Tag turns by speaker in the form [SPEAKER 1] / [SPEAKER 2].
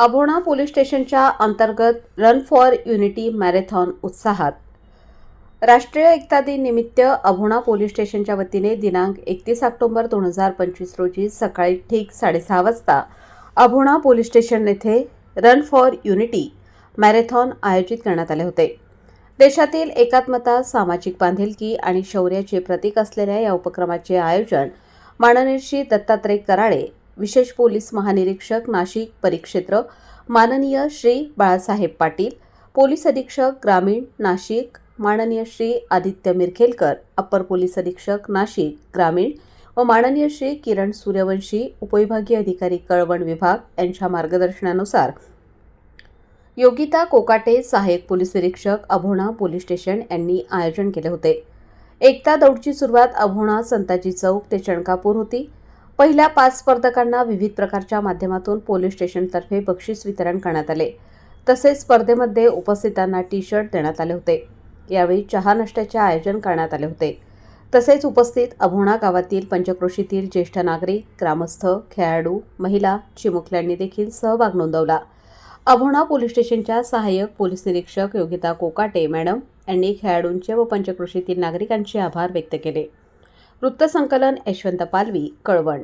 [SPEAKER 1] Abhona police स्टेशनच्या अंतर्गत run for unity marathon उत्साहात. राष्ट्रीय एकता दिन निमित्त अभोणा पोलीस स्टेशनच्या वतीने दिनांक एकतीस ऑक्टोबर दोन हजार पंचवीस रोजी सकाळी ठीक साडेसहा वाजता अभोणा पोलीस स्टेशन येथे रन फॉर युनिटी मॅरेथॉन आयोजित करण्यात आले होते. देशातील एकात्मता सामाजिक बांधिलकी आणि शौर्याचे प्रतीक असलेल्या या उपक्रमाचे आयोजन माननीय श्री दत्तात्रय कराळे विशेष पोलीस महानिरीक्षक नाशिक परिक्षेत्र माननीय श्री बाळासाहेब पाटील पोलीस अधीक्षक ग्रामीण नाशिक माननीय श्री आदित्य मिरखेलकर अप्पर पोलीस अधीक्षक नाशिक ग्रामीण व माननीय श्री किरण सूर्यवंशी उपविभागीय अधिकारी कळवण विभाग यांच्या मार्गदर्शनानुसार योगिता कोकाटे सहाय्यक पोलीस निरीक्षक अभोणा पोलीस स्टेशन यांनी आयोजन केले होते. एकता दौडची सुरुवात अभोणा संताजी चौक ते चणकापूर होती. पहिल्या पाच स्पर्धकांना विविध प्रकारच्या माध्यमातून पोलीस स्टेशनतर्फे बक्षीस वितरण करण्यात आले. तसेच स्पर्धेमध्ये उपस्थितांना टी शर्ट देण्यात आले होते. यावेळी चहा नाश्त्याचे आयोजन करण्यात आले होते. तसेच उपस्थित अभोणा गावातील पंचक्रोशीतील ज्येष्ठ नागरिक ग्रामस्थ खेळाडू महिला चिमुकल्यांनी देखील सहभाग नोंदवला. अभोणा पोलीस स्टेशनच्या सहाय्यक पोलीस निरीक्षक योगिता कोकाटे मॅडम यांनी खेळाडूंचे व पंचक्रोशीतील नागरिकांचे आभार व्यक्त केले. वृत्तसंकलन यशवंत पालवी कळवण.